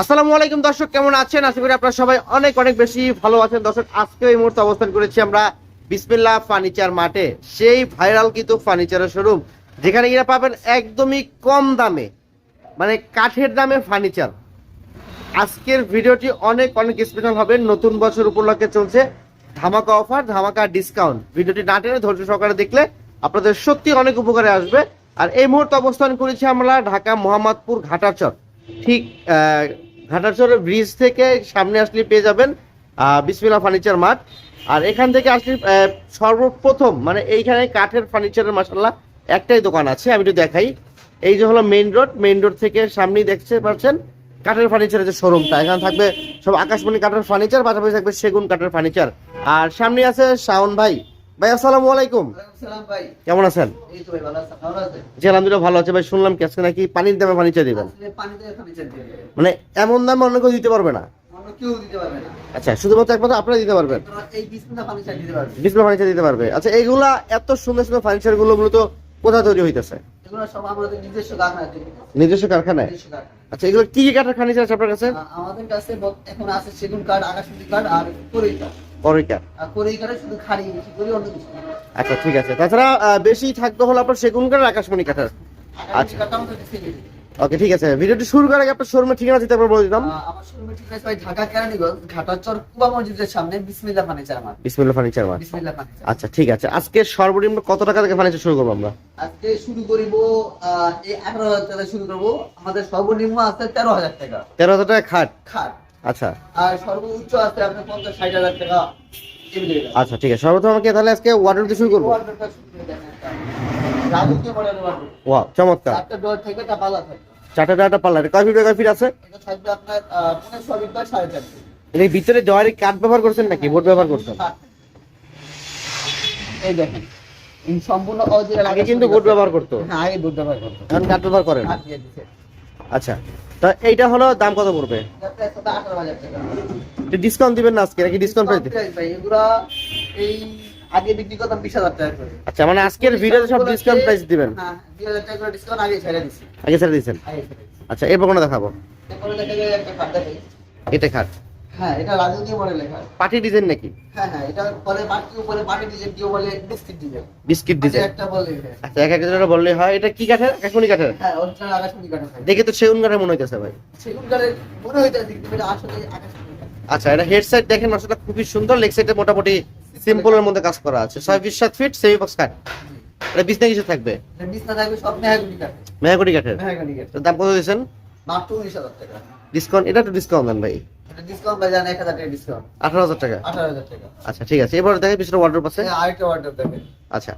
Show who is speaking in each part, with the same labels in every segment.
Speaker 1: আসসালামু আলাইকুম দর্শক, কেমন আছেন? আশা করি আপনারা সবাই অনেক অনেক বেশি ভালো আছেন। দর্শক আজকে এই মুহূর্তে অবস্থান করেছি আমরা বিসমিল্লাহ ফার্নিচার মাঠে, সেই ভাইরাল কিন্তু ফার্নিচারের শোরুম যেখানে কিনা পাবেন একদমই কম দামে মানে কাঠের দামে ফার্নিচার। আজকের ভিডিওটি অনেক অনেক স্পেশাল হবে, নতুন বছর উপলক্ষে চলছে ধামাকা অফার ধামাকা ডিসকাউন্ট ভিডিওটি না টেনে ধৈর্য সহকারে দেখলে আপনাদের সত্যি অনেক উপকারে আসবে। আর এই মুহূর্তে অবস্থান করেছি আমরা ঢাকা মোহাম্মদপুর ঘাটাচর। ঠিক আহ, ঘাটাচরের ব্রিজ থেকে সামনে আসলে পেয়ে যাবেন বিসমিল্লা ফার্নিচার মাঠ। আর এখান থেকে আসলে সর্বপ্রথম মানে এইখানে কাঠের ফার্নিচারের মাসাল্লাহ একটাই দোকান আছে আমি একটু দেখাই। এই যে হলো মেইন রোড মেইন রোড থেকে সামনেই দেখতে পাচ্ছেন কাঠের ফার্নিচারের যে শোরুমটা এখানে থাকবে সব আকাশমণি কাঠের ফার্নিচার পাশাপাশি থাকবে সেগুন কাঠের ফার্নিচার আর সামনে আছে শাওন ভাই ভাই আসসালামু আলাইকুম। কেমন আছেন? জি আলহামদুলিল্লাহ ভালো আছে ভাই শুনলাম কি আজকে নাকি পানির দামে ফার্নিচার দিবেন? মানে এমন দামে অন্য কেউ দিতে পারবে না।
Speaker 2: অন্য কেউ দিতে পারবে না।
Speaker 1: আচ্ছা শুধুমাত্র একমাত্র আপনারা দিতে পারবেন?
Speaker 2: ফার্নিচার দিতে পারবে
Speaker 1: ডিসপ্লে ফার্নিচার দিতে পারবে। আচ্ছা এইগুলা এত সুন্দর সুন্দর ফার্নিচারগুলো মূলত কোথায় তৈরি হইতেছে?
Speaker 2: নিজস্ব
Speaker 1: কারখানায়? আচ্ছা এগুলো কি কি কাঠের ফার্নিচার আছে আপনার কাছে?
Speaker 2: আমাদের কাছে এখন আছে সেগুন কাঠ আকাশমণি কাঠ আর কাঠ।
Speaker 1: পরিকা
Speaker 2: আর শুধু খাড়ি বেশি করি অন্য কিছু
Speaker 1: আচ্ছা ঠিক আছে। তাছাড়া বেশি থাকবে হলো আপনার সেগুন কাঠ আকাশমণি কাঠের আচ্ছা।
Speaker 2: নেই।
Speaker 1: ওকে ঠিক আছে। ভিডিওটি শুরু করার আগে আপনার শোরুমের ঠিকানা দিতে পারব বলে দিতাম
Speaker 2: আ, আমার শোরুমে ঠিক ভাই ঢাকা কেরানীগঞ্জ ঘাটাচর কুবা মসজিদের সামনে বিসমিল্লাহ ফার্নিচার
Speaker 1: ফার্নিচার মাঠ
Speaker 2: বিসমিল্লাহ ফার্নিচার
Speaker 1: আচ্ছা ঠিক আছে। আজকে সর্বনিম্ন কত টাকা থেকে ফার্নিচার শুরু করব আমরা?
Speaker 2: আজকে শুরু করিব আহ, এই আঠারো হাজার টাকা শুরু করব। আমাদের সর্বনিম্ন আছে তেরো হাজার টাকা।
Speaker 1: তেরো হাজার টাকা খাট।
Speaker 2: খাট।
Speaker 1: আচ্ছা।
Speaker 2: আর সর্বোচ্চ আছে আপনার পঞ্চাশ ষাট হাজার টাকা
Speaker 1: আচ্ছা ঠিক আছে। সর্বপ্রথম আমাকে তাহলে আজকে ওয়াটার দিয়ে শুরু করব। ওয়া চমৎকার।
Speaker 2: চারটা ডোর থাকবে, তা পাল্লা থাকবে।
Speaker 1: চারটা টাকা পাল্লা। কয় ফিট কয় ফিট আছে?
Speaker 2: এটা থাকবে আপনার, আহ, ফিট বাই সাড়ে চার
Speaker 1: এর ভিতরে জয়ের কাঠ ব্যবহার করছেন নাকি? বোর্ড ব্যবহার করছেন?
Speaker 2: খাট। এই দেখেন, সম্পূর্ণ
Speaker 1: আগে কিন্তু বোর্ড ব্যবহার করতো।
Speaker 2: হ্যাঁ, আগে বোর্ড ব্যবহার করতো।
Speaker 1: এখন কাঠ ব্যবহার করেন। আচ্ছা তা এইটা হলো দাম কত পড়বে?
Speaker 2: এটা একসাথে 18,000 টাকা।
Speaker 1: ডিসকাউন্ট দিবেন না আজকে নাকি ডিসকাউন্ট প্রাইস
Speaker 2: এই আগে বিক্রি করতাম বিশ হাজার টাকা করে।
Speaker 1: আচ্ছা মানে আজকের ভিডিওতে সব ডিসকাউন্ট প্রাইস দিবেন?
Speaker 2: হ্যাঁ দুই হাজার টাকা করে ডিসকাউন্ট আগে ছেড়ে দিচ্ছি
Speaker 1: আগে ছেড়ে দিয়েছেন? আচ্ছা এরপর কোনো দেখাবো?
Speaker 2: এরপরে দেখা একটা খাট দেখাই।
Speaker 1: এটা খাট।
Speaker 2: হ্যাঁ এটা লেখা।
Speaker 1: পাটি ডিজাইন নাকি?
Speaker 2: হ্যাঁ হ্যাঁ এটা বলে পাটি উপরে পাটি ডিজাইন কেউ বলে বিস্কিট ডিজাইন।
Speaker 1: Biscuit design.
Speaker 2: একটা বলে
Speaker 1: আচ্ছা এক বললে হয়। এটা কি কাঠের? কাঠের?
Speaker 2: হ্যাঁ আকাশমণি কাঠের
Speaker 1: দেখে তো সেগুন কাঠের মনে হইতেছে ভাই।
Speaker 2: সেগুন কাঠের মনে হইতেছে কিন্তু এটা আসলে আকাশমণি
Speaker 1: আচ্ছা এটা হেড সাইড দেখেন আসলে খুবই সুন্দর। লেগ সাইডে মোটামুটি সিম্পলের মধ্যে কাজ করা আছে। ছয় বিশ সাত ফিট সেমি বক্স কাঠ এটা বিছনা কিছু থাকবে?
Speaker 2: বিছনা থাকবে সব
Speaker 1: মেহাগুড়ি কাঠের?
Speaker 2: মেহাগুনি কাঠ।
Speaker 1: এটার দাম কত দিয়েছেন?
Speaker 2: মাত্র উনিশ হাজার টাকা।
Speaker 1: ডিসকাউন্ট এটা তো ডিসকাউন্ট দেন ভাই।
Speaker 2: ডিসকাউন্ট জান টাকা ডিসকাউন্ট
Speaker 1: টাকা?
Speaker 2: টাকা।
Speaker 1: আচ্ছা ঠিক আছে। এবার দেখে পিছনে ওয়ার্ডরোব আছে।
Speaker 2: হ্যাঁ, আরেকটা অর্ডার দেখেন।
Speaker 1: আচ্ছা।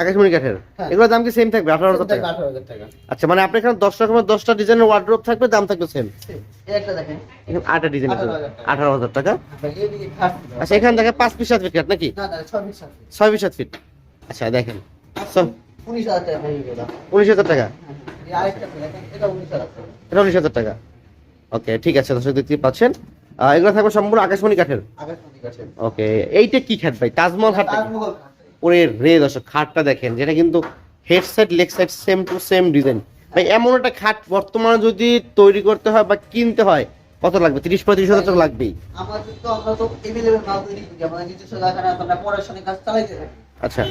Speaker 2: আকাশমণি কাঠের হ্যাঁ।
Speaker 1: এগুলোর দাম কি সেম থাকবে? আঠারো হাজার টাকা?
Speaker 2: টাকা।
Speaker 1: আচ্ছা মানে আপনার এখানে দশ রকমের দশটা ডিজাইনের ওয়ার্ডরোব থাকবে দাম থাকবে সেম
Speaker 2: দেখেন।
Speaker 1: এখানে আটটা ডিজাইন আছে আঠারো হাজার টাকা? আচ্ছা এখানে দেখে পাঁচ পিস সাত ফিট কাঠ নাকি?
Speaker 2: ছয়
Speaker 1: পিস সাত ফিট আচ্ছা দেখেন।
Speaker 2: উনিশ হাজার টাকা
Speaker 1: উনিশ হাজার টাকা?
Speaker 2: দেখেন এটা উনিশ হাজার টাকা
Speaker 1: এটা উনিশ হাজার টাকা ওকে ঠিক আছে দর্শক দেখতে পাচ্ছেন। এগুলো থাকবে সম্পূর্ণ আকাশমণি কাঠের। ওকে এইটা কি খাট ভাই? তাজমহল খাট? ওরে রে দর্শক খাটটা দেখেন যেটা কিন্তু head side leg side same to same design ভাই এমন একটা খাট বর্তমানে যদি তৈরি করতে হয় বা কিনতে হয় কত লাগবে? তিরিশ পঁয়ত্রিশ হাজার টাকা লাগবেই। আচ্ছা।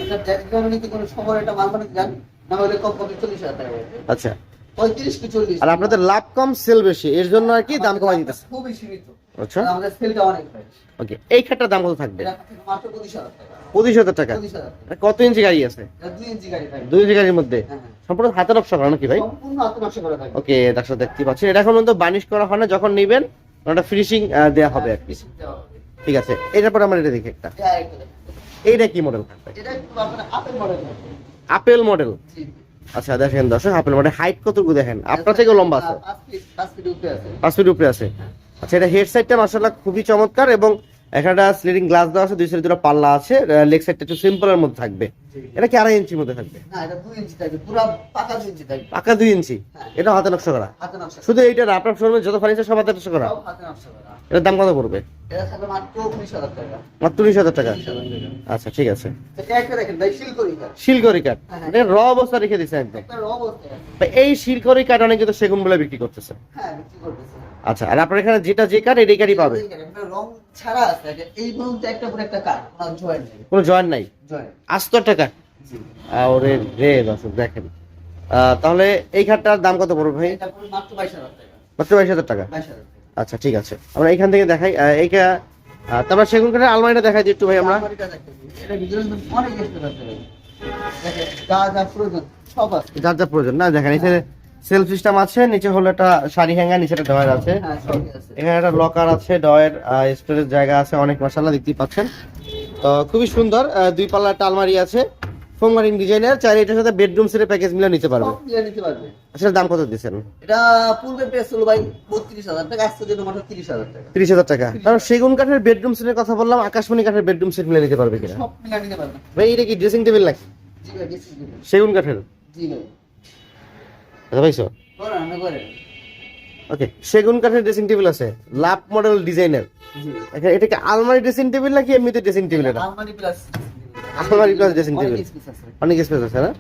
Speaker 1: আচ্ছা।
Speaker 2: পঁয়ত্রিশ কি চল্লিশ?
Speaker 1: আর আপনাদের লাভ কম সেল বেশি। এর জন্য আর কি দাম কমাই দিতেছে।
Speaker 2: খুবই সীমিত।
Speaker 1: আচ্ছা।
Speaker 2: আমাদের সেলটা অনেক
Speaker 1: ওকে এই খাটটার দাম কত থাকবে?
Speaker 2: মাত্র পঁচিশ হাজার টাকা।
Speaker 1: কত ইঞ্চি গাড়ি আছে?
Speaker 2: দুই ইঞ্চি
Speaker 1: গাড়ির মধ্যে?
Speaker 2: হ্যাঁ, হ্যাঁ।
Speaker 1: সম্পূর্ণ হাতের নকশা করা নাকি ভাই? ওকে দর্শক দেখতে পাচ্ছেন এটা এখন পর্যন্ত বানিশ করা হয় না। যখন নেবেন ওটা ফিনিশিং দেওয়া হবে আর কি।
Speaker 2: হবে।
Speaker 1: ঠিক আছে। এটার পর আমরা এটা দেখি একটা। এইটা কি model
Speaker 2: apple model
Speaker 1: apple model. আচ্ছা দেখেন দর্শক আপেল মডেল হাইট কতটুকু দেখেন? আপনার থেকেও লম্বা আছে।
Speaker 2: পাঁচ ফিট উপরে আছে।
Speaker 1: আচ্ছা এটা হেড সাইডটা মাসাল্লাহ খুবই চমৎকার এবং এখানটা স্লিডিং গ্লাস দেওয়া আছে দুই সাইডে দুটো পাল্লা আছে লেগ সাইডটা একটু সিম্পলের মধ্যে থাকবে। এটা কি আড়াই ইঞ্চির মধ্যে থাকবে?
Speaker 2: পাকা দুই ইঞ্চি হ্যাঁ।
Speaker 1: এটা হাতে নকশা করা? শুধু এইটা আপনার শোরুমে যত ফার্নিচার সব হাতে নকশা করা। এটার দাম কত পড়বে?
Speaker 2: মাত্র উনিশ হাজার টাকা।
Speaker 1: আচ্ছা ঠিক আছে।
Speaker 2: কাঠ।
Speaker 1: শিলকরি কাঠ।
Speaker 2: হ্যাঁ, হ্যাঁ।
Speaker 1: র অবস্থা রেখে দিছে একদম।
Speaker 2: র
Speaker 1: এই শিলকরি কাঠ অনেকে তো সেগুন বলে বিক্রি করতেছে।
Speaker 2: হ্যাঁ বিক্রি করতেছে।
Speaker 1: আচ্ছা আর আপনার এখানে যেটা যে কাঠ এটাই কাঠই পাবে?
Speaker 2: ছাড়া আছে। এই পর্যন্ত একটা পুরো একটা কাঠ কোনো জয়েন্ট নেই।
Speaker 1: আস্ত ওরে রে দর্শক দেখেন। তাহলে এই খাটটার দাম কত পড়বে ভাই?
Speaker 2: মাত্র বাইশ হাজার টাকা।
Speaker 1: মাত্র বাইশ হাজার টাকা।
Speaker 2: বাইশ হাজার টাকা।
Speaker 1: আচ্ছা ঠিক আছে। আমরা এখান থেকে দেখাই। এইটা তারপর সেগুন কাঠের আলমারিটা দেখাই দিই একটু ভাই আমরা। যার যা প্রয়োজন না দেখেন এখানে সেলফ সিস্টেম আছে নিচে হলো একটা শাড়ি হ্যাঙ্গার নিচে একটা ডয়ার আছে।
Speaker 2: হ্যাঁ আছে।
Speaker 1: এখানে একটা লকার আছে ডয়ের স্টোরেজ জায়গা আছে অনেক মশালা দেখতেই পাচ্ছেন। তো খুবই সুন্দর দুই পাল্লা একটা আলমারি আছে। ফোম মারিং ডিজাইনের চাইলে এটার সাথে বেডরুম সেটের প্যাকেজ মিলে নিতে পারবে।
Speaker 2: সব নিতে পারবে।
Speaker 1: সেটার দাম কত দিচ্ছেন?
Speaker 2: এটা পূর্বে প্রেস হলো ভাই বত্রিশ হাজার টাকা আজকে জন্য মাত্র তিরিশ হাজার টাকা।
Speaker 1: তিরিশ হাজার টাকা। কারণ সেগুন কাঠের বেডরুম সেটের কথা বললাম আকাশমণি কাঠের বেডরুম সেট মিলে নিতে পারবে কিনা?
Speaker 2: সব মিলিয়ে নিতে পারবে।
Speaker 1: ভাই এটা কি ড্রেসিং টেবিল নাকি?
Speaker 2: জি ভাই।
Speaker 1: সেগুন কাঠের?
Speaker 2: জি ভাই। করেন করেন।
Speaker 1: ওকে সেগুন কাঠের ড্রেসিং টেবিল আছে লাভ মডেল ডিজাইনের এটা কি আলমারি ড্রেসিং টেবিল নাকি এমনিতে ড্রেসিং টেবিল এটা
Speaker 2: আলমারি প্লাস
Speaker 1: আলমারি plus dressing table।
Speaker 2: অনেক
Speaker 1: স্পেস আছে। না?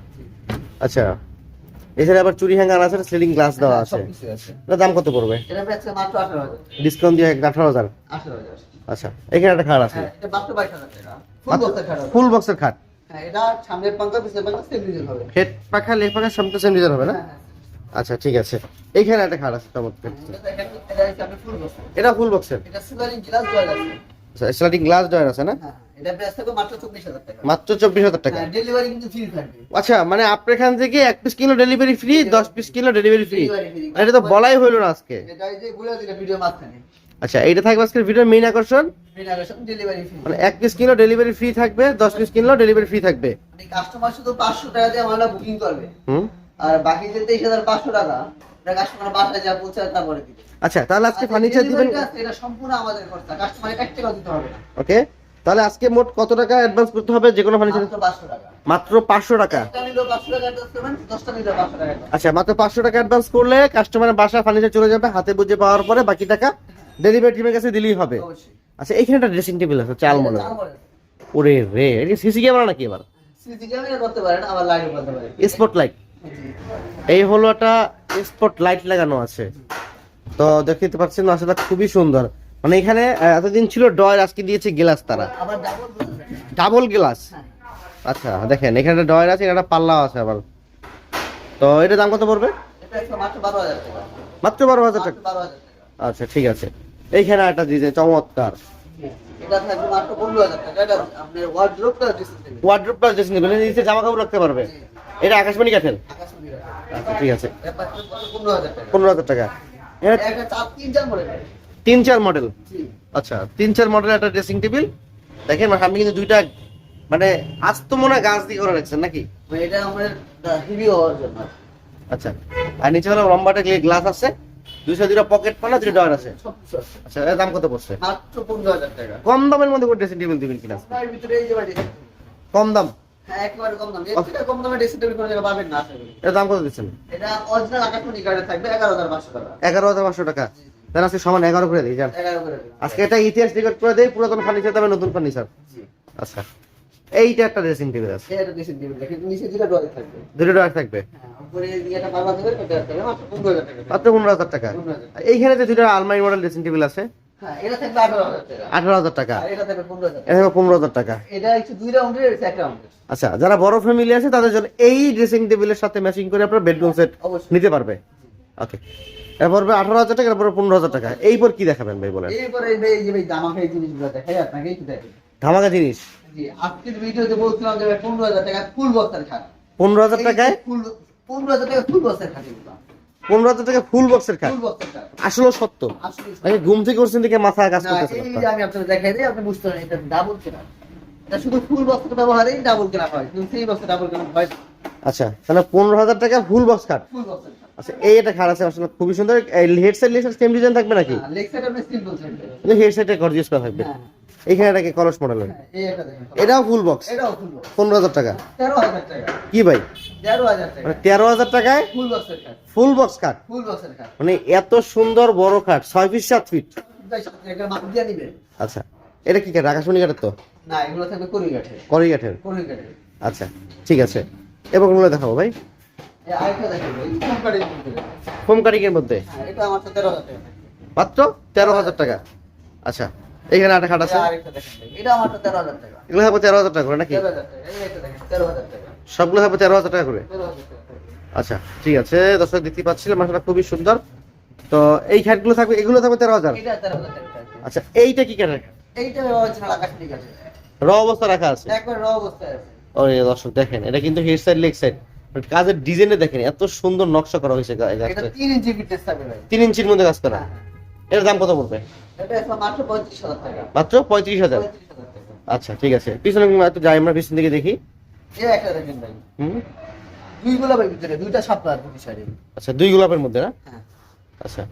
Speaker 1: আচ্ছা। এছাড়া আবার চুরি হ্যাঙ্গার আছে স্লিডিং গ্লাস দেওয়া
Speaker 2: হ্যাঁ,
Speaker 1: আছে। এটার দাম কত পড়বে?
Speaker 2: এটা
Speaker 1: ডিসকাউন্ট দিয়ে আঠারো হাজার? আচ্ছা এখানে একটা খাট আছে।
Speaker 2: হ্যাঁ এটা ফুল বক্সের খাট হবে।
Speaker 1: ফুল বক্সের খাট।
Speaker 2: হ্যাঁ এটা
Speaker 1: হেড পাখা লেগ পাখা সব সেম ডিজাইন হবে না?
Speaker 2: হ্যাঁ, হ্যাঁ।
Speaker 1: আচ্ছা ঠিক আছে। এইখানে একটা খাট আছে চমৎকার।
Speaker 2: এটা এটা ফুল বক্স
Speaker 1: এটা ফুল বক্সের
Speaker 2: এটা সিলারিং গ্লাস জয়েল আছে।
Speaker 1: স্লাইডিং গ্লাস ডয়ার আছে না?
Speaker 2: হ্যাঁ থাকবে মাত্র চব্বিশ হাজার টাকা। হ্যাঁ
Speaker 1: আচ্ছা মানে আপনার এখান থেকে এক পিস কিলো ডেলিভারি ফ্রি দশ পিস কিলো ডেলিভারি ফ্রি এটা তো বলাই হইল না আজকে। আচ্ছা এইটা থাকবে আজকের ভিডিওর মেইন আকর্ষণ। মানে এক পিস কিলো ডেলিভারি ফ্রি থাকবে দশ পিস কিলো ডেলিভারি ফ্রি থাকবে।
Speaker 2: মানে কাস্টমার শুধু পাঁচশো টাকা দিয়ে মালটা বুকিং করবে। আর বাকি যে তেইশ হাজার পাঁচশো টাকা এটা কাস্টমার বাসায় যা পৌঁছায় তারপরে দিবে।
Speaker 1: আচ্ছা তাহলে আজকে ফার্নিচার
Speaker 2: delivery
Speaker 1: দিবেন
Speaker 2: এটা সম্পূর্ণ আমাদের খরচা কাস্টমার এক টাকা দিতে হবে না।
Speaker 1: ওকে তাহলে আজকে মোট কত টাকা অ্যাডভান্স করতে হবে যে কোনো ফার্নিচার
Speaker 2: মাত্র পাঁচশো টাকা।
Speaker 1: আচ্ছা মাত্র পাঁচশো টাকা অ্যাডভান্স করলে কাস্টমারের বাসা ফার্নিচার চলে যাবে হাতে বুঝে পাওয়ার পরে বাকি টাকা ডেলিভারি টিমের কাছে দিলেই হবে। আচ্ছা এখানে একটা ড্রেসিং টেবিল আছে চাল মনে। ওরে রে সিসি ক্যামেরা নাকি এবার?
Speaker 2: CCTV ক্যামেরা করতে পারেন আবার লাইটও করতে পারেন।
Speaker 1: Spot light. এই হলো একটা স্পট লাইট লাগানো আছে। তো দেখতে পাচ্ছেন আসলে খুবই সুন্দর। মানে এখানে এতদিন ছিল ডয়ের আজকে দিয়েছে গ্লাস তারা।
Speaker 2: Double
Speaker 1: glass? আচ্ছা দেখেন এখানে একটা ডয়ের আছে একটা পাল্লাও আছে আবার। তো এটার দাম কত পড়বে?
Speaker 2: এটা মাত্র বারো হাজার টাকা।
Speaker 1: আচ্ছা ঠিক আছে। এইখানে একটা ডিজাইন চমৎকার।
Speaker 2: এটা এটা
Speaker 1: ওয়ার্ড্রোপ প্লাস ড্রেসিং টেবিল নিচে জামা কাপড় রাখতে পারবে। এটা আকাশমণি কাঠের
Speaker 2: আকাশমণি
Speaker 1: আচ্ছা ঠিক আছে।
Speaker 2: পনেরো হাজার টাকা। তিন চার মডেল
Speaker 1: মডেল আচ্ছা তিন চার মডেলের একটা ড্রেসিং টেবিল দেখেন মানে আপনি কিন্তু দুইটা মানে আস্ত মনে গাছ দিয়ে করে রাখছেন নাকি?
Speaker 2: মানে এটা আমাদের হেভি হওয়ার জন্য।
Speaker 1: আচ্ছা আর নিচে হলো লম্বাটা গ্লাস আছে। দুইশো দুইটা পকেট পানা দুটো ডয়ার আছে। আচ্ছা এর দাম কত পড়ছে?
Speaker 2: মাত্র পনেরো হাজার টাকা।
Speaker 1: কম দামের মধ্যে ড্রেসিং টেবিল দিবেন কিনা? কম দাম?
Speaker 2: হ্যাঁ এর দামে
Speaker 1: কত দিচ্ছেন?
Speaker 2: এগারো হাজার পাঁচশো টাকা।
Speaker 1: আজকে সমান এগারো করে দিই যান। আজকে এটা ইতিহাস রেকর্ড করে পুরাতন ফার্নিচার দামে নতুন ফার্নিচার আচ্ছা। এইটা একটা ড্রেসিং টেবিল আছে।
Speaker 2: এটা ড্রেসিং টেবিল নিচে দুটো ড্রয়ার থাকবে।
Speaker 1: দুটো ডয়ার থাকবে?
Speaker 2: হ্যাঁ মাত্র পনেরো হাজার টাকা।
Speaker 1: এইখানে যে দুটো আলমারি মডেল ড্রেসিং টেবিল আছে
Speaker 2: আঠারো হাজার টাকা। এটা পনেরো হাজার টাকা। রাউন্ডের
Speaker 1: আচ্ছা যারা বড় ফ্যামিলি আছে তাদের জন্য এই ড্রেসিং টেবিলের সাথে ম্যাচিং করে আপনার বেডরুম সেট নিতে পারবে। ওকে এরপর আঠারো হাজার টাকা এরপর পনেরো হাজার টাকা। এইপর কি দেখাবেন ভাই বলেন? ধামাকা জিনিস?
Speaker 2: আজকের ভিডিওতে বলছিলাম যে পনেরো হাজার টাকা ফুল বক্সের খাট।
Speaker 1: পনেরো হাজার টাকায়?
Speaker 2: ফুল পনেরো হাজার টাকা ফুল বক্সের খাট এগুলো
Speaker 1: পনেরো হাজার টাকা ফুল বক্সের খাট আসলে সত্য। ঘুম থেকে উঠছেন থেকে মাথা কাজ করতেছে
Speaker 2: এই
Speaker 1: না।
Speaker 2: যে আমি আপনাকে দেখাই দিই আপনি বুঝতে পারেন এটা ডাবল কেনা। এটা শুধু ফুল বক্সের ব্যবহারেই ডাবল কেনা হয় কিন্তু সেই বক্সে ডাবল কেনা হয়
Speaker 1: আচ্ছা তাহলে পনেরো হাজার টাকা ফুল বক্স খাট আচ্ছা এই খাট আছে আসলে খুবই সুন্দর। হেডসেট লেসার সেম ডিজাইন থাকবে নাকি?
Speaker 2: থাকবে
Speaker 1: গর্জিয়াস করা থাকবে।
Speaker 2: হ্যাঁ।
Speaker 1: এখানে এটাকে কলস মডেলের
Speaker 2: হ্যাঁ,
Speaker 1: এটাও ফুল বক্স
Speaker 2: এটাও ফুল বক্স
Speaker 1: পনেরো হাজার টাকা? কি ভাই? মানে তেরো হাজার টাকায়
Speaker 2: ফুল
Speaker 1: বক্স কাঠ মানে এত সুন্দর বড় কাঠ ছয় ফিট সাত ফিট
Speaker 2: এটা মাপ দিয়ে নিবে
Speaker 1: আচ্ছা এটা কি কাঠ আকাশমণি কাঠের তো?
Speaker 2: না এগুলো থাকবে করি কাঠে
Speaker 1: করি কাঠের আচ্ছা ঠিক আছে। এবং ওগুলো দেখাবো ভাই?
Speaker 2: কাঠের মধ্যে। হ্যাঁ
Speaker 1: মাত্র তেরো হাজার টাকা? আচ্ছা এখানে একটা খাট আছে?
Speaker 2: এটা আমার তো তেরো হাজার টাকা।
Speaker 1: এগুলো তেরো হাজার টাকা করে নাকি?
Speaker 2: তেরো হাজার টাকা। এই দেখেন টাকা।
Speaker 1: সবগুলো তেরো হাজার টাকা করে?
Speaker 2: টাকা
Speaker 1: আচ্ছা ঠিক আছে। দর্শক দেখতে পাচ্ছিলাম মাসাটা খুবই সুন্দর। তো এই খাটগুলো থাকবে এগুলো থাকবে তেরো হাজার?
Speaker 2: এটা টাকা
Speaker 1: আচ্ছা এইটা কি
Speaker 2: এইটা ঠিক
Speaker 1: র অবস্থা রাখা আছে?
Speaker 2: একবার র অবস্থায় আছে।
Speaker 1: ও দর্শক দেখেন এটা কিন্তু হেড সাইড লেগ সাইড কাজের ডিজাইনে দেখেন এত সুন্দর নকশা করা হয়েছে
Speaker 2: এটা
Speaker 1: গাছটা।
Speaker 2: তিন ইঞ্চি ফিটনেস থাকবে ভাই।
Speaker 1: তিন ইঞ্চির মধ্যে কাজ করা।
Speaker 2: হ্যাঁ।
Speaker 1: এর দাম কত পড়বে?
Speaker 2: মাত্র পঁয়ত্রিশ হাজার
Speaker 1: আচ্ছা ঠিক আছে। পিছনে একটু যাই আমরা পিছন দিকে দেখি।
Speaker 2: দুই গোলাপের ভিতরে দুইটা সাপলা
Speaker 1: আচ্ছা দুই গোলাপের মধ্যে না?
Speaker 2: হ্যাঁ।
Speaker 1: আচ্ছা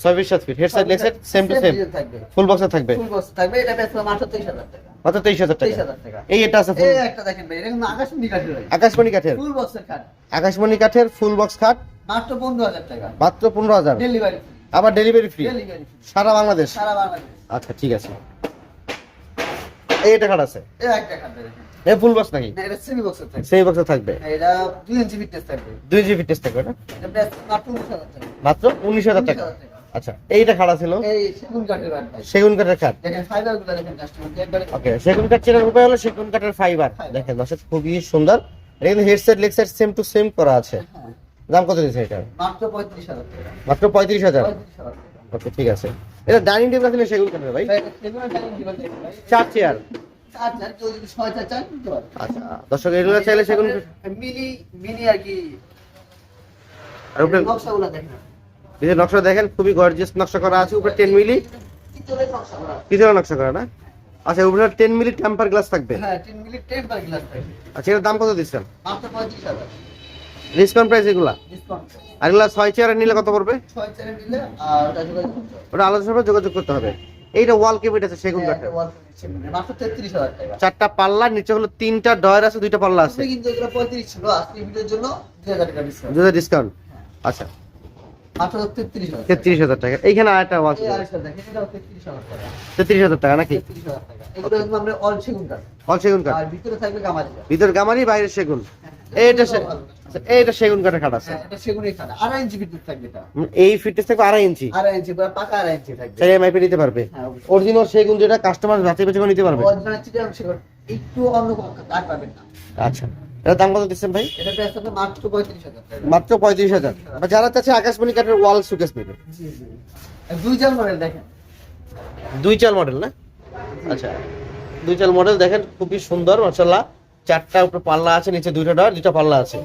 Speaker 1: ছয় ফিট সাত feet head side leg side same to same
Speaker 2: থাকবে।
Speaker 1: ফুল বক্সে থাকবে?
Speaker 2: ফুল বক্স থাকবে এটা বেশ মাত্র তেইশ হাজার টাকা।
Speaker 1: মাত্র তেইশ হাজার টাকা। এই এটা আছে ফুল
Speaker 2: একটা দেখেন ভাই এটা আকাশমণি কাঠের ভাই।
Speaker 1: আকাশমণি কাঠের।
Speaker 2: ফুল বক্সের খাট।
Speaker 1: আকাশমণি কাঠের ফুল বক্স খাট।
Speaker 2: মাত্র পনেরো হাজার টাকা।
Speaker 1: মাত্র পনেরো হাজার।
Speaker 2: ডেলিভারি
Speaker 1: আবার ডেলিভারি ফ্রি সারা বাংলাদেশ?
Speaker 2: সারা বাংলাদেশ।
Speaker 1: আচ্ছা ঠিক আছে। এই এটা খাট আছে?
Speaker 2: এই
Speaker 1: ফুল বক্স নাকি?
Speaker 2: এটা সেমি বক্সের থাকবে।
Speaker 1: সেই বক্সে থাকবে?
Speaker 2: এটা দুই ইঞ্চি ফিটনেস থাকবে।
Speaker 1: দুই জিবি টেস্ট থাকবে না?
Speaker 2: মাত্র উনিশ হাজার টাকা।
Speaker 1: মাত্র উনিশ হাজার টাকা?
Speaker 2: 19,000 টাকা।
Speaker 1: আচ্ছা এইটা খাড়া ছিল
Speaker 2: এই সেগুন কাঠের কাঠ
Speaker 1: সেগুন কাঠের খাট
Speaker 2: দেখেন ফাইবারগুলো দেখেন কাস্টমার
Speaker 1: ওকে সেগুন কাঠ চেনার উপায় হলো সেগুন কাঠের ফাইবার দেখেন দর্শক খুবই সুন্দর। এটা কিন্তু headset leg side same to same করা আছে।
Speaker 2: হ্যাঁ,
Speaker 1: দাম কত দিয়েছে এটা?
Speaker 2: মাত্র পঁয়ত্রিশ হাজার
Speaker 1: মাত্র পঁয়ত্রিশ হাজার? ওকে ঠিক আছে। এটা ডাইনিং টেবিল আছে সেগুন কাঠের ভাই। চার চেয়ার। আচ্ছা দর্শক এগুলো চাইলে সেগুন
Speaker 2: মিনি মিনি আর কি
Speaker 1: আর উপরে
Speaker 2: নকশাগুলো দেখেন
Speaker 1: এই নকশা দেখেন খুবই গর্জিয়াস নকশা করা আছে উপরে টেন মিলি।
Speaker 2: পিতলের নকশা করা।
Speaker 1: না? আচ্ছা উপরে টেন মিলি টেম্পার গ্লাস থাকবে।
Speaker 2: হ্যাঁ তিন মিলি টেম্পার গ্লাস থাকবে।
Speaker 1: আচ্ছা এটার দাম কত দিচ্ছেন?
Speaker 2: মাত্র পঁয়ত্রিশ হাজার।
Speaker 1: ডিসকাউন্ট প্রাইস এগুলা?
Speaker 2: ডিসকাউন্ট
Speaker 1: আর এগুলা ছয় চেয়ারে নিলে কত পড়বে?
Speaker 2: ওটা যোগাযোগ করতে
Speaker 1: ওটা আলাদা ভাবে যোগাযোগ করতে হবে। এইটা ওয়াল কেবিট আছে সেগুন
Speaker 2: হ্যাঁ,
Speaker 1: কাঠের চারটা পাল্লা নিচে হলো তিনটা ডয়ার আছে দুইটা পাল্লা আছে।
Speaker 2: কিন্তু ছিল আজকে ভিডিওর জন্য দুই হাজার টাকা ডিসকাউন্ট
Speaker 1: ডিসকাউন্ট আচ্ছা।
Speaker 2: তেত্রিশ হাজার টাকা।
Speaker 1: এইখানে আরেকটা
Speaker 2: তেত্রিশ হাজার টাকা।
Speaker 1: নাকি?
Speaker 2: সেগুন কাঠ।
Speaker 1: অল সেগুন কাঠ।
Speaker 2: ভিতরে গামারি কাঠ।
Speaker 1: ভিতর গামারি বাইরে সেগুন। এইটা আচ্ছা, এইটা সেগুন কাঠের খাট আছে।
Speaker 2: হ্যাঁ।
Speaker 1: উম, এই ফিটনেস থেকে আড়াই ইঞ্চি। নিতে পারবে।
Speaker 2: হ্যাঁ,
Speaker 1: অরিজিনাল সেগুন যেটা কাস্টমার যাচাই বাছাই নিতে পারবে।
Speaker 2: Original চিটাগাং সেগুন। একটু অন্য কাঠ পাবেন না।
Speaker 1: আচ্ছা। এটার দাম কত দিচ্ছেন ভাই?
Speaker 2: মাত্র পঁয়ত্রিশ হাজার।
Speaker 1: যারা চাচ্ছে আকাশমণি কাঠের ওয়াল সুকেস নেবে।
Speaker 2: দুই চার মডেল দেখেন।
Speaker 1: দুই চাল মডেল না? আচ্ছা। দুই চাল মডেল দেখেন খুবই সুন্দর মার্শাল্লাহ চারটা উপরে পাল্লা আছে নিচে দুইটা ডর দুইটা পাল্লা আছে।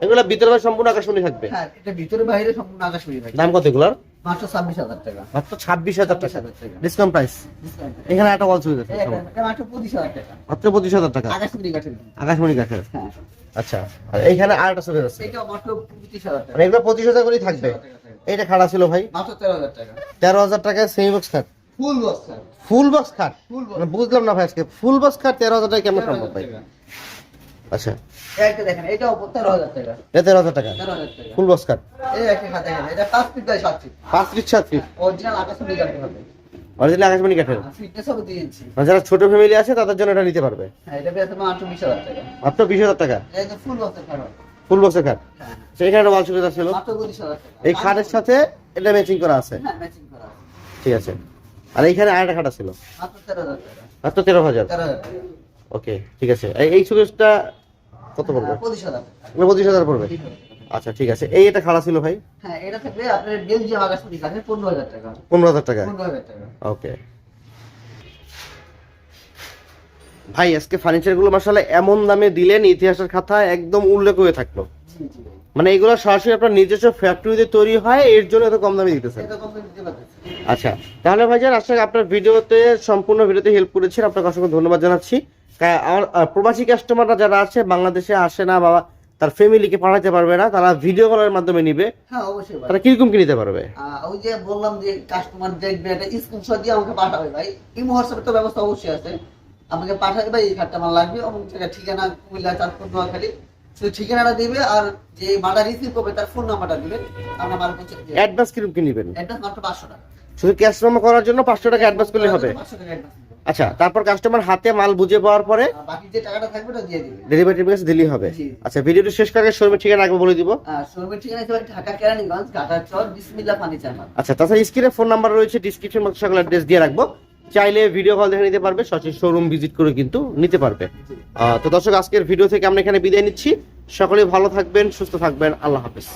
Speaker 1: এগুলো ভিতরে সম্পূর্ণ আকাশমণি থাকবে?
Speaker 2: হ্যাঁ এটা ভিতরে বাইরে সম্পূর্ণ আকাশ হয়ে থাকে
Speaker 1: দাম কত এগুলোর?
Speaker 2: মাত্র ছাব্বিশ হাজার টাকা।
Speaker 1: মাত্র ছাব্বিশ হাজার টাকা।
Speaker 2: 26,000 টাকা।
Speaker 1: ডিসকাউন্ট প্রাইস এখানে একটা ওয়াল সুবিধা আছে
Speaker 2: এটা মাত্র পঁচিশ হাজার টাকা।
Speaker 1: মাত্র পঁচিশ হাজার টাকা?
Speaker 2: আকাশ
Speaker 1: আকাশমণি কাঠের আচ্ছা আর এইখানে আর একটা আছে।
Speaker 2: এটা মাত্র টাকা।
Speaker 1: মানে এগুলো করেই থাকবে। খাড়া ছিল ভাই।
Speaker 2: মাত্র টাকা।
Speaker 1: টাকায় সেমি বক্স খাট
Speaker 2: full box sir
Speaker 1: full box খাট মানে বুঝলাম না ভাই আজকে। ফুল বক্স খাট তেরো হাজার টাকা কেমন সম্ভব ভাই? আচ্ছা।
Speaker 2: একটা দেখেন তেরো হাজার টাকা।
Speaker 1: এটা তেরো হাজার টাকা।
Speaker 2: তেরো হাজার টাকা।
Speaker 1: ফুল বক্স খাট
Speaker 2: এই একটা খাতা দেখেন এটা পাঁচ ফিট বাই সাত ফিট
Speaker 1: পাঁচ ফিট সাত ফিট
Speaker 2: অরিজিনাল আকাশ মিনি কাঠের হবে
Speaker 1: অরিজিনাল আকাশমণি কাঠের
Speaker 2: ফিটনেস হবে ইঞ্চি
Speaker 1: মানে যারা ছোট ফ্যামিলি আছে তাদের জন্য এটা নিতে পারবে।
Speaker 2: হ্যাঁ এটা পেয়েছে মাত্র বিশ হাজার টাকা।
Speaker 1: মাত্র বিশ হাজার টাকা?
Speaker 2: এটা ফুল বক্সের খাট হবে।
Speaker 1: ফুল বক্সের খাট সেইখানে একটা ওয়াল সুবিধা ছিল এই খাটের সাথে এটা ম্যাচিং করা আছে?
Speaker 2: হ্যাঁ ম্যাচিং করা আছে।
Speaker 1: ঠিক আছে। আর এইখানে আরেকটা খাটা ছিল
Speaker 2: মাত্র তেরো হাজার
Speaker 1: ওকে ঠিক আছে। এই- এই সুকেসটা কত পড়বে?
Speaker 2: পঁচিশ হাজার
Speaker 1: পঁচিশ হাজার পড়বে? আচ্ছা ঠিক আছে। এই এটা খাড়া ছিল ভাই?
Speaker 2: হ্যাঁ এটা থাকবে আপনার বেলজিয়াম আকাশ মিনি কাঠের পনেরো হাজার টাকা।
Speaker 1: পনেরো হাজার টাকা?
Speaker 2: পনেরো হাজার টাকা।
Speaker 1: ওকে। ভাই আজকে ফার্নিচারগুলো মাসালে এমন দামে দিলেন ইতিহাসের খাতায় একদম উল্লেখ হয়ে থাকল। মানে এগুলো সরাসরি আপনার নিজস্ব ফ্যাক্টরিতে তৈরি হয় এর জন্য এত কম দামে দিতেছেন। আচ্ছা তাহলে ভাইজান আজকে আপনার ভিডিওতে সম্পূর্ণ ভিডিওতে হেল্প করেছেন। আপনাকে অসংখ্য ধন্যবাদ জানাচ্ছি। আমার প্রবাসী কাস্টমাররা যারা আছে বাংলাদেশে আসে না বা তার ফ্যামিলিকে পাঠাতে পারবে না তারা ভিডিও কলের মাধ্যমে নিবে।
Speaker 2: হ্যাঁ অবশ্যই
Speaker 1: তারা কীরকম কি নিতে পারবে?
Speaker 2: ওই যে বললাম যে কাস্টমার দেখবে একটা স্ক্রিনশট দিয়ে আমাকে পাঠাবে ভাই। ইমো হোয়াটসঅ্যাপের তো ব্যবস্থা অবশ্যই আছে। আমাকে পাঠাবে ভাই এই কার্ডটা আমার লাগবে। এবং সেটা ঠিকানা কুমিল্লা চাঁদপুর নোয়াখালী। শুধু ঠিকানাটা দিবে আর যে মালটা রিসিভ করবে তার ফোন নাম্বারটা দিবে। আমরা মাল পৌঁছে
Speaker 1: অ্যাডভান্স কীরকম কি নিবেন?
Speaker 2: অ্যাডভান্স মাত্র পাঁচশো টাকা।
Speaker 1: শুধু ক্যাশ মেমো করার জন্য পাঁচশো টাকা অ্যাডভান্স করলে হবে।
Speaker 2: পাঁচশো টাকা অ্যাডভান্স
Speaker 1: আচ্ছা তারপর কাস্টমার হাতে মাল বুঝে পাওয়ার পরে
Speaker 2: বাকি যে টাকাটা থাকবে ওটা দিয়ে দিবে।
Speaker 1: ডেলিভারি কাছে দিলেই হবে। আচ্ছা ভিডিওটি শেষ করার আগে শোরুমের ঠিকানা আগে বলে দিব।
Speaker 2: শোরুমের ঠিকানা হিসেবে ঢাকা কেরানীগঞ্জ ঘাটার চর বিসমিল্লা ফার্নিচার
Speaker 1: আচ্ছা তাছাড়া স্ক্রিনে ফোন নাম্বার রয়েছে ডিসক্রিপশন বক্সে সকল অ্যাড্রেস দিয়ে রাখব। চাইলে ভিডিও কল দেখে নিতে পারবে সচিন শোরুম ভিজিট করে কিন্তু নিতে পারবে। তো দর্শক আজকের ভিডিও থেকে আমরা এখানে বিদায় নিচ্ছি। সকলে ভালো থাকবেন সুস্থ থাকবেন আল্লাহ হাফেজ।